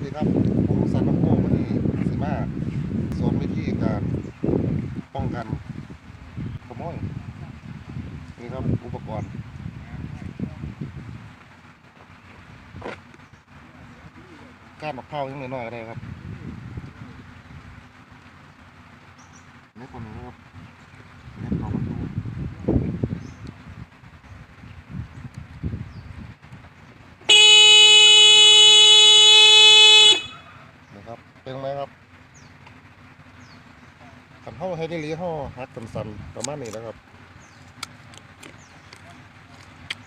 วัสดีครับ ผมสันน้ำโก้วันนี้สิมาสอนวิธีการป้องกันขโมยนี่ครับอุปกรณ์ก้านมะพร้าวยังน้อยๆก็ได้ครับนี่คนนี้ครับเน็ตเขาประตูนะครับ เป็นไหมครับ ขันเท้าให้ได้ลีห่อฮักสันๆประมาณนี้นะครับ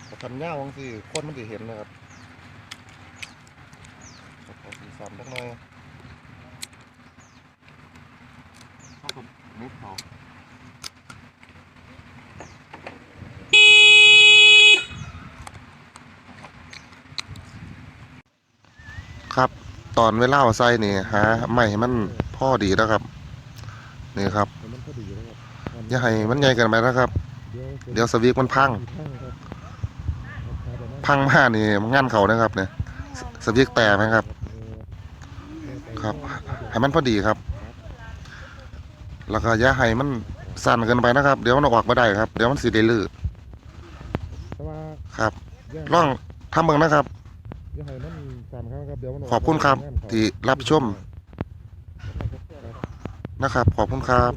แต่คันย่าวบางสิคนมันจะเห็นนะครับขอสีสันสักหน่อยเข้ากับนิดเขาครับ ตอนเวลาเอาใส่นี่หาไม่ให้มันพอดีแล้วครับ นี่ครับมันก็ดีนะครับอย่าให้มันใหญ่เกินไปนะครับ เดี๋ยวสวิกมันพัง พังครับพังมากนี่มันงันเขานะครับเนี่ยสสวิกแตกนะครับ ครับ ให้มันพอดีครับ แล้วก็อย่าให้มันสั่นเกินไปนะครับ เดี๋ยวมันออกมาได้ครับ เดี๋ยวมันสิได้ลื่นแต่ว่าครับย่าลองทำเบิ่งนะครับอย่าให้มันสั่นครับเดี๋ยวมันขอบคุณครับ ที่รับชมครับ นะครับ ขอบคุณครับ